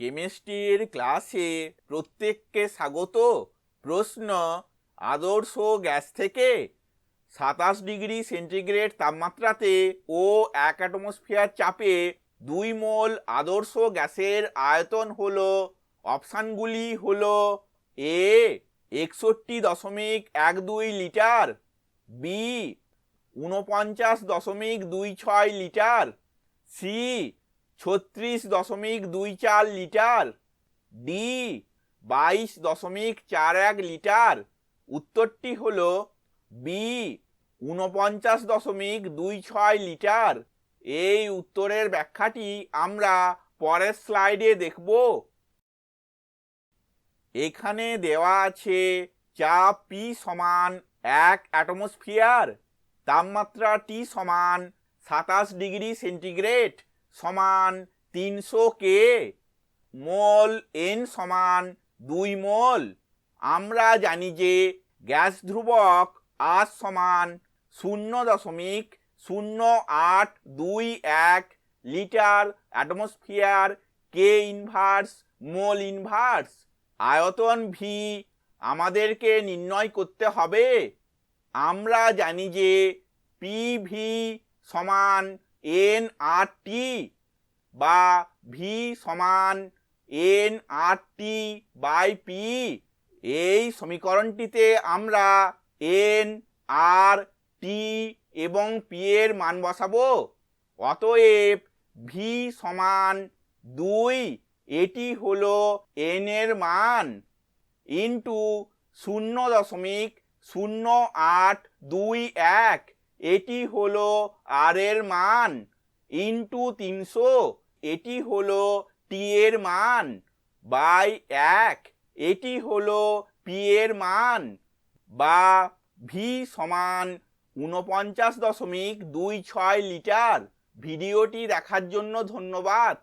কেমিস্ট্রির ক্লাসে প্রত্যেককে স্বাগত। প্রশ্ন, আদর্শ গ্যাস থেকে সাতাশ ডিগ্রি সেন্টিগ্রেড তাপমাত্রাতে ও এক অ্যাটমসফিয়ার চাপে দুই মোল আদর্শ গ্যাসের আয়তন হল, অপশানগুলি হল এ, একষট্টি দশমিক এক দুই লিটার, বি, ঊনপঞ্চাশ দশমিক দুই ছয় লিটার, সি ছত্রিশ দশমিক দুই চার লিটার। ডি বাইশ দশমিক চার এক লিটার। উত্তরটি হল বি ঊনপঞ্চাশ দশমিক দুই ছয় লিটার। এই উত্তরের ব্যাখ্যাটি আমরা পরের স্লাইডে দেখব। এখানে দেওয়া আছে চাপ পি সমান এক অ্যাটমসফিয়ার। তাপমাত্রা টি সমান সাতাশ ডিগ্রি সেন্টিগ্রেড। সমান তিনশো কে মোল এন সমান দুই মোল। আমরা জানি যে গ্যাস ধ্রুবক আর সমান শূন্য দশমিক শূন্য আট দুই এক লিটার অ্যাটমসফিয়ার কে ইনভার্স মোল ইনভার্স আয়তন ভি আমাদেরকে নির্ণয় করতে হবে। আমরা জানি যে পি ভি সমান এন আর টি বা ভি সমান N R T by P. এই সমীকরণটিতে আমরা এন, আর, টি এবং পি এর মান বসাবো। অতএব ভি সমান দুই, এটি হলো এন এর মান ইন্টু শূন্য দশমিক শূন্য আট দুই এক। এটি হলো আর এর মান ইন্টু তিনশো, এটি হলো টি এর মান বাই এক, এটি হলো পি এর মান বা ভি সমান ঊনপঞ্চাশ দশমিক দুই ছয় লিটার। ভিডিওটি দেখার জন্য ধন্যবাদ।